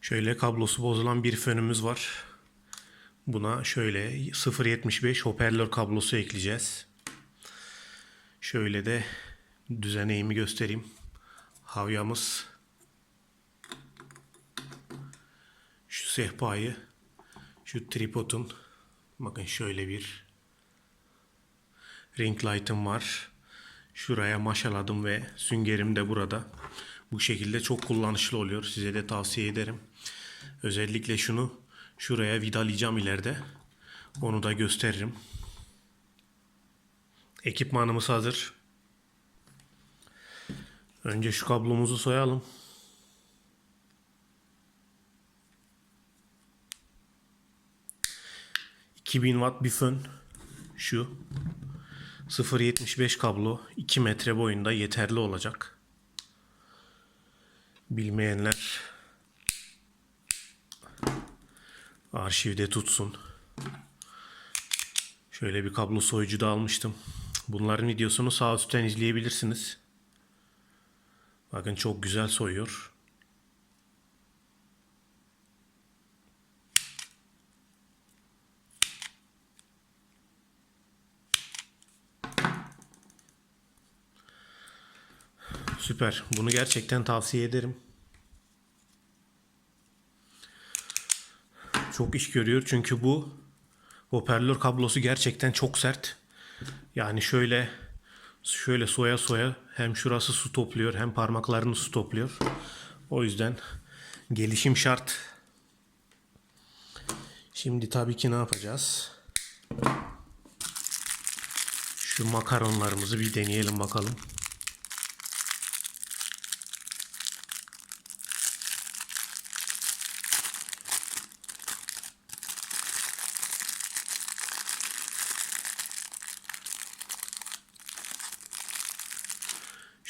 Şöyle kablosu bozulan bir fönümüz var. Buna şöyle 0.75 hoparlör kablosu ekleyeceğiz. Şöyle de düzeneğimi göstereyim. Havyamız. Şu sehpayı, şu tripodun. Bakın şöyle bir ring light'ım var. Şuraya maşaladım ve süngerim de burada. Bu şekilde çok kullanışlı oluyor. Size de tavsiye ederim. Özellikle şunu şuraya vidalayacağım ileride. Onu da gösteririm. Ekipmanımız hazır. Önce şu kablomuzu soyalım. ...2000 watt bir fön... ...şu... ...0.75 kablo... ...2 metre boyunda yeterli olacak. Bilmeyenler... ...arşivde tutsun. Şöyle bir kablo soyucu da almıştım. Bunların videosunu sağ üstten izleyebilirsiniz. Bakın çok güzel soyuyor. Süper. Bunu gerçekten tavsiye ederim. Çok iş görüyor çünkü bu hoparlör kablosu gerçekten çok sert. Yani şöyle şöyle soya soya hem şurası su topluyor hem parmaklarını su topluyor. O yüzden gelişim şart. Şimdi tabii ki ne yapacağız? Şu makaronlarımızı bir deneyelim bakalım.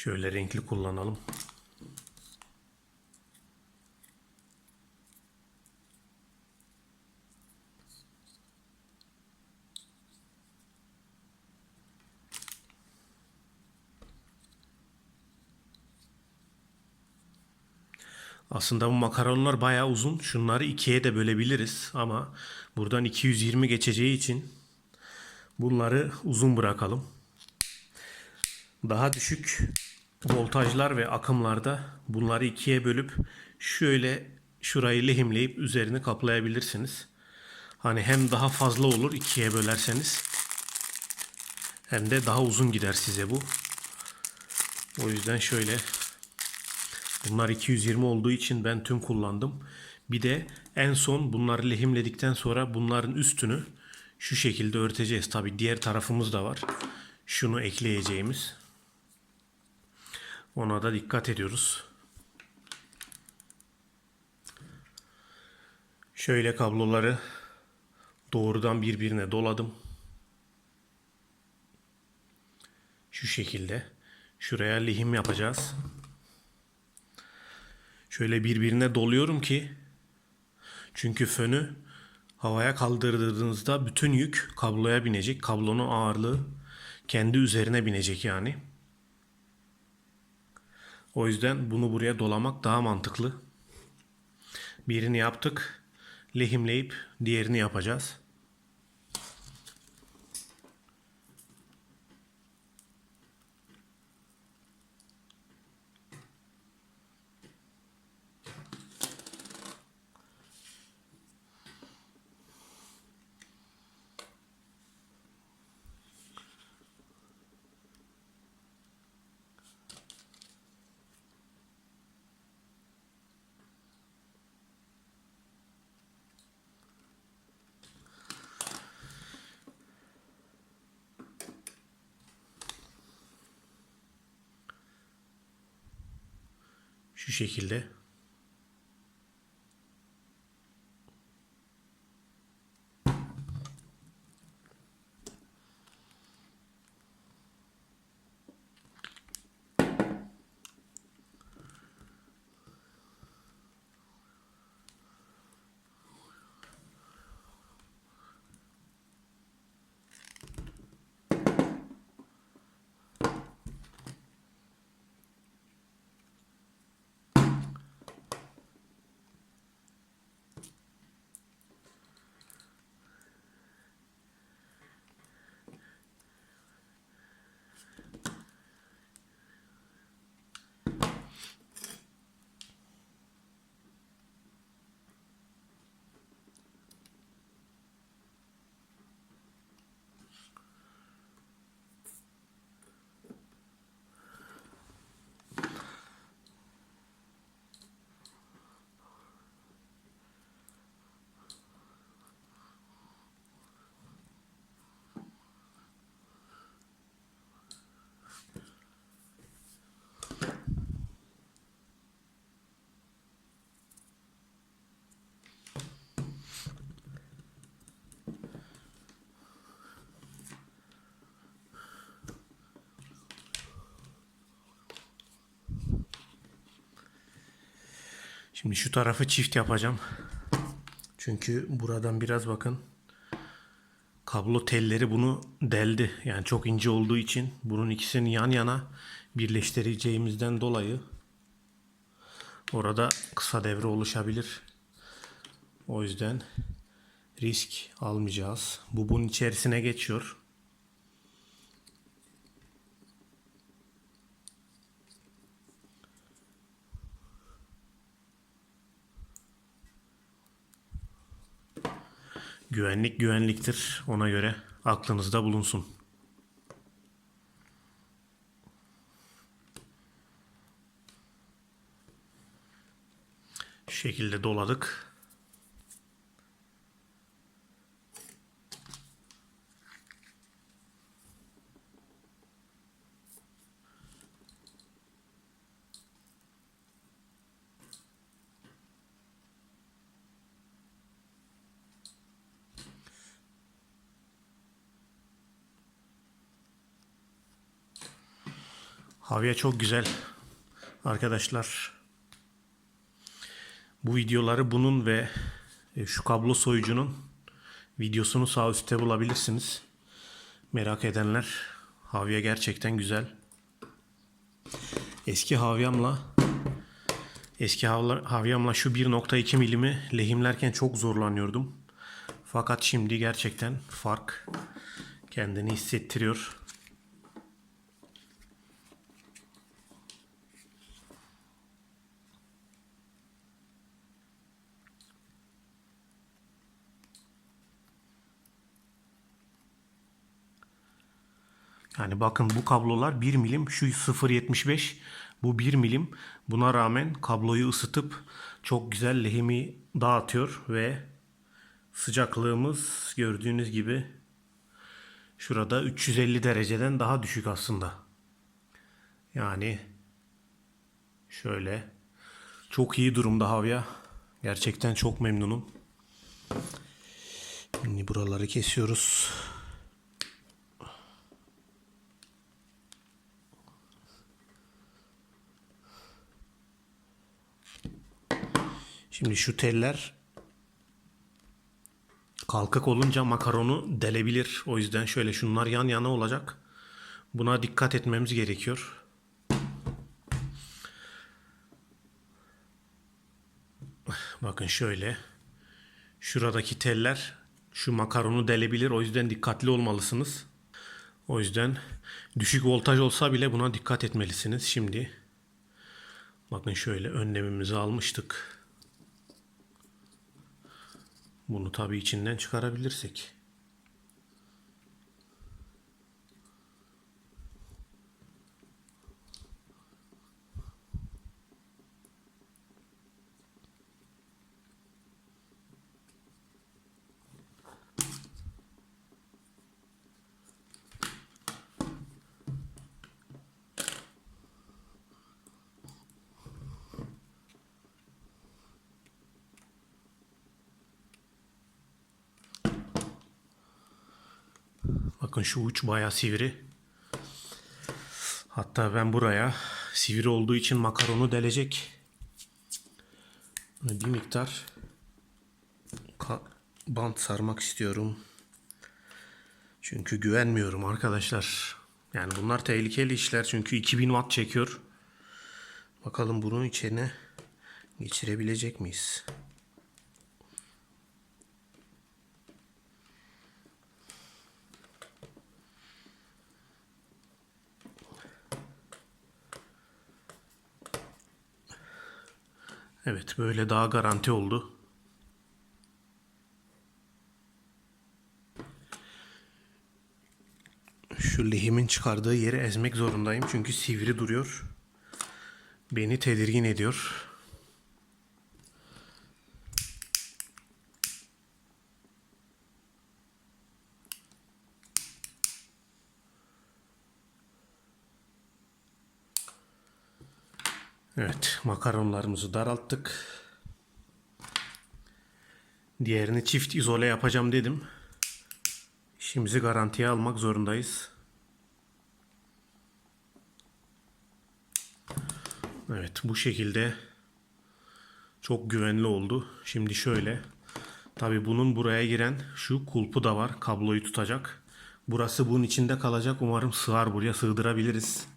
Şöyle renkli kullanalım. Aslında bu makaronlar bayağı uzun. Şunları ikiye de bölebiliriz ama buradan 220 geçeceği için bunları uzun bırakalım. Daha düşük voltajlar ve akımlarda bunları ikiye bölüp şöyle şurayı lehimleyip üzerini kaplayabilirsiniz. Hani hem daha fazla olur ikiye bölerseniz hem de daha uzun gider size bu. O yüzden şöyle bunlar 220 olduğu için ben tüm kullandım. Bir de en son bunları lehimledikten sonra bunların üstünü şu şekilde örteceğiz. Tabi diğer tarafımız da var. Şunu ekleyeceğimiz. Ona da dikkat ediyoruz. Şöyle kabloları doğrudan birbirine doladım. Şu şekilde. Şuraya lehim yapacağız. Şöyle birbirine doluyorum ki çünkü fönü havaya kaldırdığınızda bütün yük kabloya binecek. Kablonun ağırlığı kendi üzerine binecek yani. O yüzden bunu buraya dolamak daha mantıklı. Birini yaptık. Lehimleyip diğerini yapacağız. Şu şekilde. Şimdi şu tarafı çift yapacağım. Çünkü buradan biraz bakın. Kablo telleri bunu deldi. Yani çok ince olduğu için bunun ikisini yan yana birleştireceğimizden dolayı orada kısa devre oluşabilir. O yüzden risk almayacağız. Bu bunun içerisine geçiyor. Güvenlik güvenliktir. Ona göre aklınızda bulunsun. Şekilde doladık. Havya çok güzel. Arkadaşlar bu videoları bunun ve e, şu kablo soyucunun videosunu sağ üstte bulabilirsiniz. Merak edenler Havya gerçekten güzel. Eski havyamla eski havyamla şu 1.2 milimi lehimlerken çok zorlanıyordum. Fakat şimdi gerçekten fark kendini hissettiriyor. Yani bakın bu kablolar 1 milim şu 0.75 bu 1 milim buna rağmen kabloyu ısıtıp çok güzel lehimi dağıtıyor ve sıcaklığımız gördüğünüz gibi şurada 350 dereceden daha düşük aslında. Yani şöyle çok iyi durumda havya. Gerçekten çok memnunum. Şimdi buraları kesiyoruz. Şimdi şu teller kalkık olunca makaronu delebilir. O yüzden şöyle şunlar yan yana olacak. Buna dikkat etmemiz gerekiyor. Bakın şöyle. Şuradaki teller şu makaronu delebilir. O yüzden dikkatli olmalısınız. O yüzden düşük voltaj olsa bile buna dikkat etmelisiniz. Şimdi bakın şöyle önlemimizi almıştık. Bunu tabii içinden çıkarabilirsek. Bakın şu uç bayağı sivri. Hatta ben buraya sivri olduğu için makaronu delecek bir miktar bant sarmak istiyorum. Çünkü güvenmiyorum arkadaşlar. Yani bunlar tehlikeli işler çünkü 2000 watt çekiyor. Bakalım bunun içine geçirebilecek miyiz? Evet böyle daha garanti oldu. Şu lehimin çıkardığı yeri ezmek zorundayım çünkü sivri duruyor. Beni tedirgin ediyor. Evet, makaronlarımızı daralttık. Diğerini çift izole yapacağım dedim. İşimizi garantiye almak zorundayız. Evet, bu şekilde Çok güvenli oldu. Şimdi şöyle. Tabi bunun buraya giren şu kulpu da var. Kabloyu tutacak. Burası bunun içinde kalacak. Umarım sığar buraya sığdırabiliriz.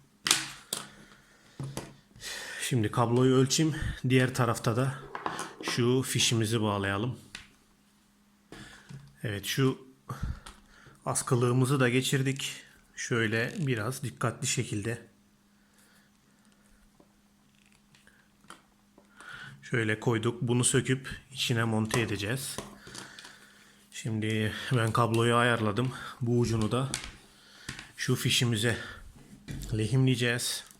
Şimdi kabloyu ölçeyim. Diğer tarafta da şu fişimizi bağlayalım. Evet şu askılığımızı da geçirdik. Şöyle biraz dikkatli şekilde şöyle koyduk. Bunu söküp içine monte edeceğiz. Şimdi ben kabloyu ayarladım. Bu ucunu da şu fişimize lehimleyeceğiz.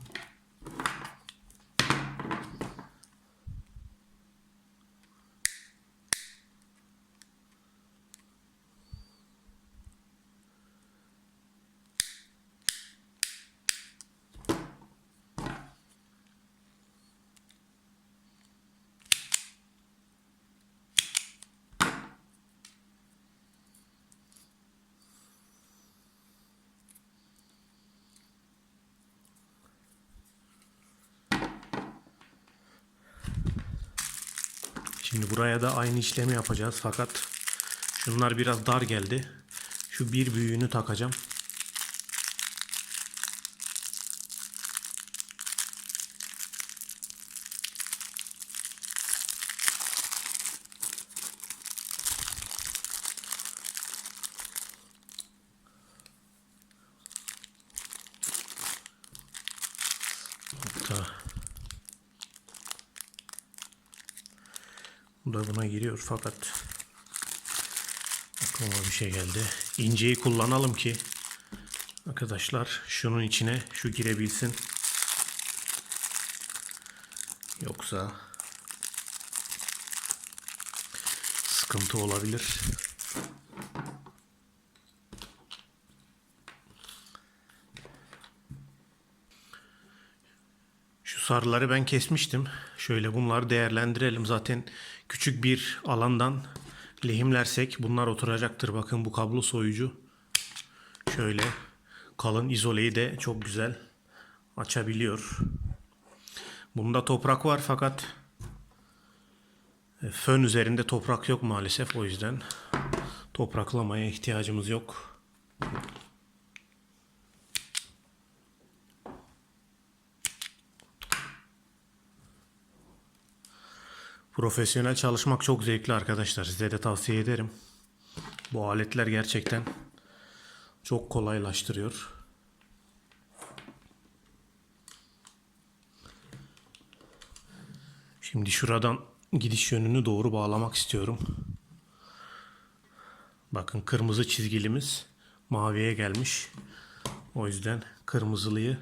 Şimdi buraya da aynı işlemi yapacağız fakat şunlar biraz dar geldi. Şu bir büyüğünü takacağım. Hatta Bu da buna giriyor fakat aklıma bir şey geldi. İnceyi kullanalım ki arkadaşlar şunun içine şu girebilsin. Yoksa sıkıntı olabilir. Sarıları ben kesmiştim. Şöyle bunları değerlendirelim. Zaten küçük bir alandan lehimlersek bunlar oturacaktır. Bakın bu kablo soyucu. Şöyle kalın izoleyi de çok güzel açabiliyor. Bunda toprak var fakat e, fön üzerinde toprak yok maalesef. O yüzden topraklamaya ihtiyacımız yok. Profesyonel çalışmak çok zevkli arkadaşlar. Size de tavsiye ederim. Bu aletler gerçekten çok kolaylaştırıyor. Şimdi şuradan gidiş yönünü doğru bağlamak istiyorum. Bakın kırmızı çizgilimiz maviye gelmiş. O yüzden kırmızılıyı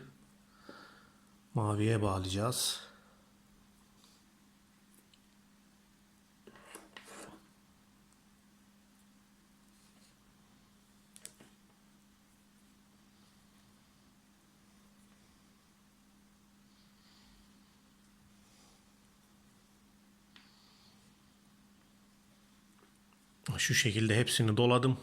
maviye bağlayacağız. Şu şekilde hepsini doladım.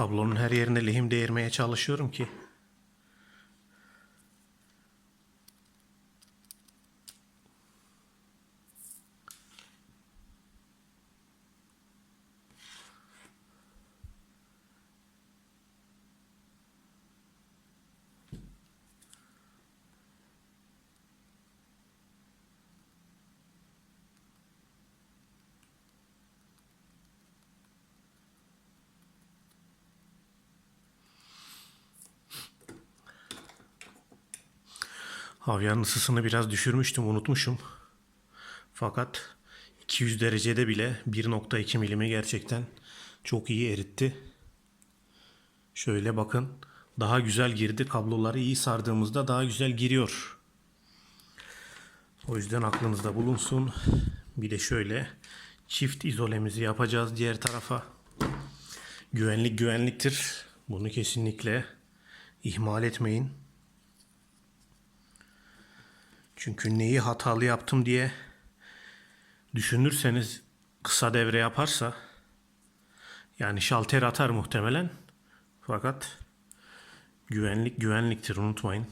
Kablonun her yerine lehim değirmeye çalışıyorum ki Havyanın ısısını biraz düşürmüştüm, unutmuşum. Fakat 200 derecede bile 1.2 milimi gerçekten çok iyi eritti. Şöyle bakın. Daha güzel girdi. Kabloları iyi sardığımızda daha güzel giriyor. O yüzden aklınızda bulunsun. Bir de şöyle çift izolemizi yapacağız diğer tarafa. Güvenlik güvenliktir. Bunu kesinlikle ihmal etmeyin. Çünkü neyi hatalı yaptım diye düşünürseniz kısa devre yaparsa yani şalter atar muhtemelen. Fakat güvenlik güvenliktir unutmayın.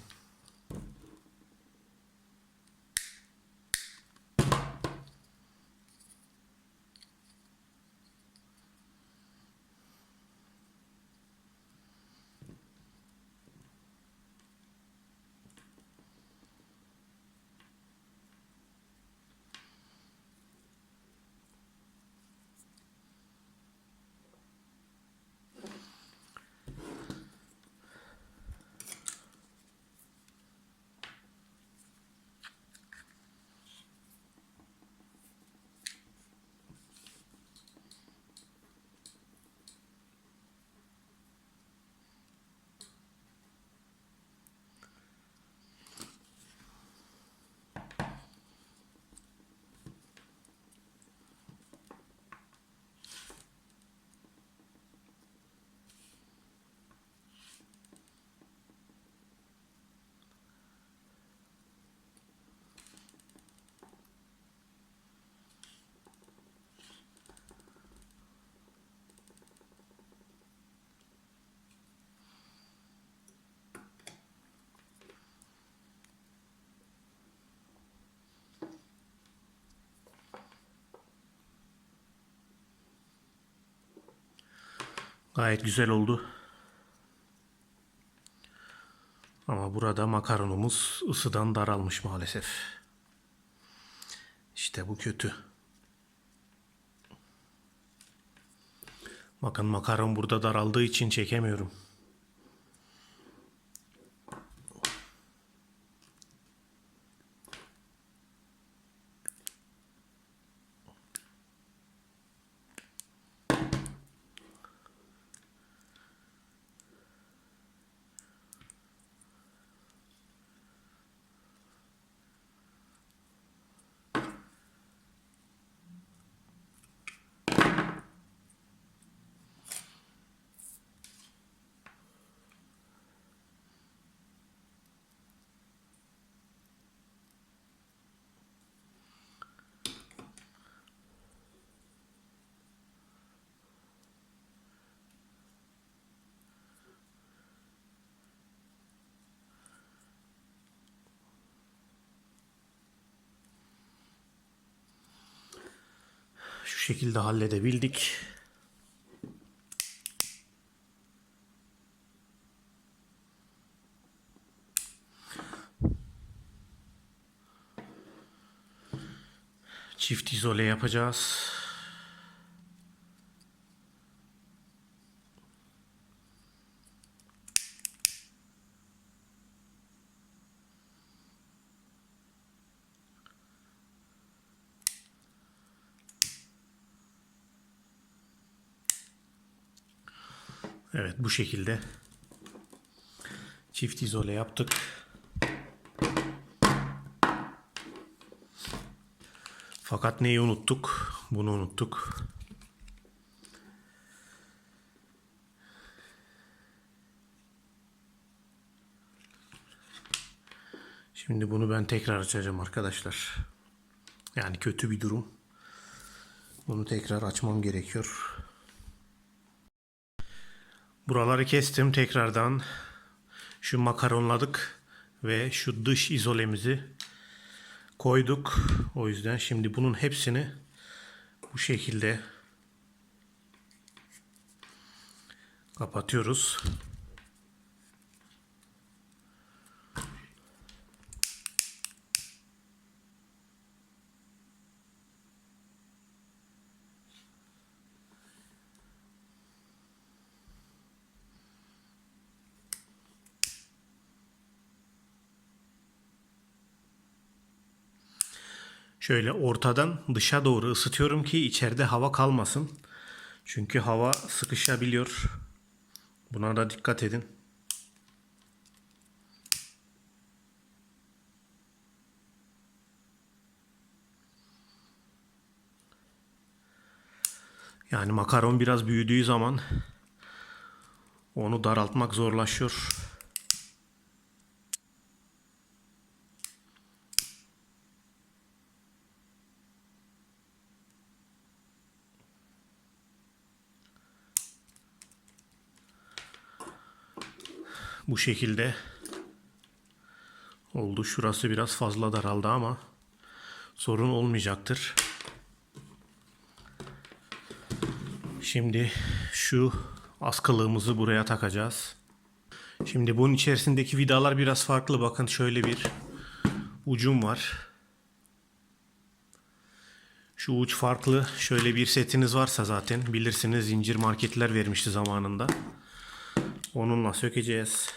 Gayet güzel oldu. Ama burada makaronumuz ısıdan daralmış maalesef. İşte bu kötü. Bakın makaron burada daraldığı için çekemiyorum. Şu şekilde halledebildik. Çift izole yapacağız. Evet bu şekilde çift izole yaptık. Fakat neyi unuttuk? Bunu unuttuk. Şimdi bunu ben tekrar açacağım arkadaşlar. Yani kötü bir durum. Bunu tekrar açmam gerekiyor. Buraları kestim tekrardan. Şu makaronladık ve şu dış izolemizi koyduk. O yüzden şimdi bunun hepsini bu şekilde kapatıyoruz. Şöyle ortadan dışa doğru ısıtıyorum ki içeride hava kalmasın. Çünkü hava sıkışabiliyor. Buna da dikkat edin. Yani makaron biraz büyüdüğü zaman onu daraltmak zorlaşıyor. Bu şekilde oldu. Şurası biraz fazla daraldı ama sorun olmayacaktır. Şimdi şu askılığımızı buraya takacağız. Şimdi bunun içerisindeki vidalar biraz farklı. Bakın şöyle bir ucum var. Şu uç farklı. Şöyle bir setiniz varsa zaten bilirsiniz zincir marketler vermişti zamanında. Onunla sökeceğiz.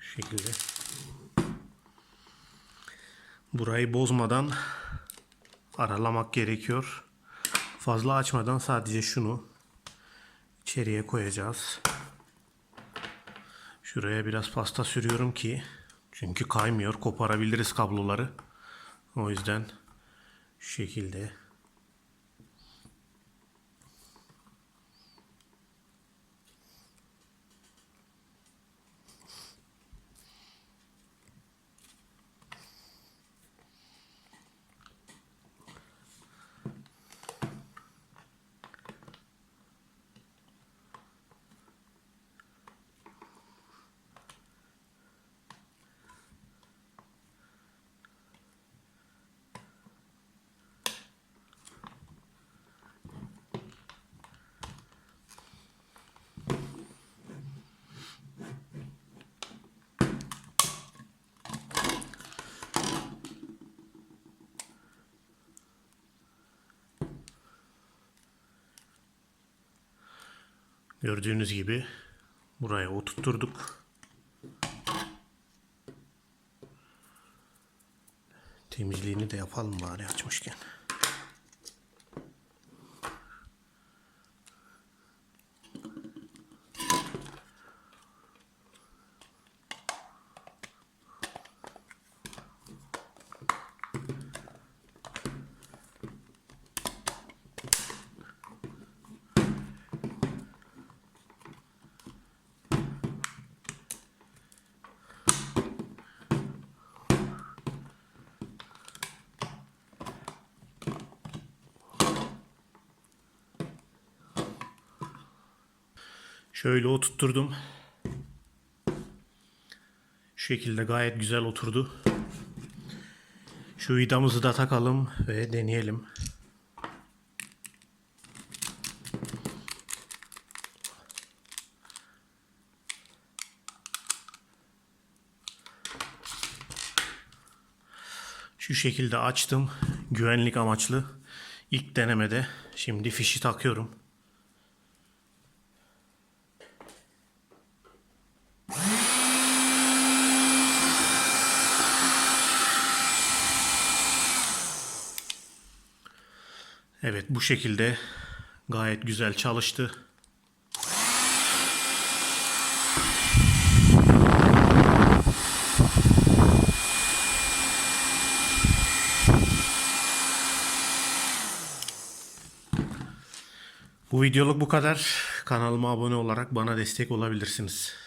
Şekilde. Burayı bozmadan aralamak gerekiyor. Fazla açmadan sadece şunu içeriye koyacağız. Şuraya biraz pasta sürüyorum ki çünkü kaymıyor. Koparabiliriz kabloları. O yüzden şu şekilde gördüğünüz gibi buraya oturtturduk. Temizliğini de yapalım bari açmışken. Şöyle oturtturdum. Şu şekilde gayet güzel oturdu. Şu vidamızı da takalım ve deneyelim. Şu şekilde açtım. Güvenlik amaçlı. İlk denemede. Şimdi fişi takıyorum. Evet bu şekilde gayet güzel çalıştı. Bu videoluk bu kadar. Kanalıma abone olarak bana destek olabilirsiniz.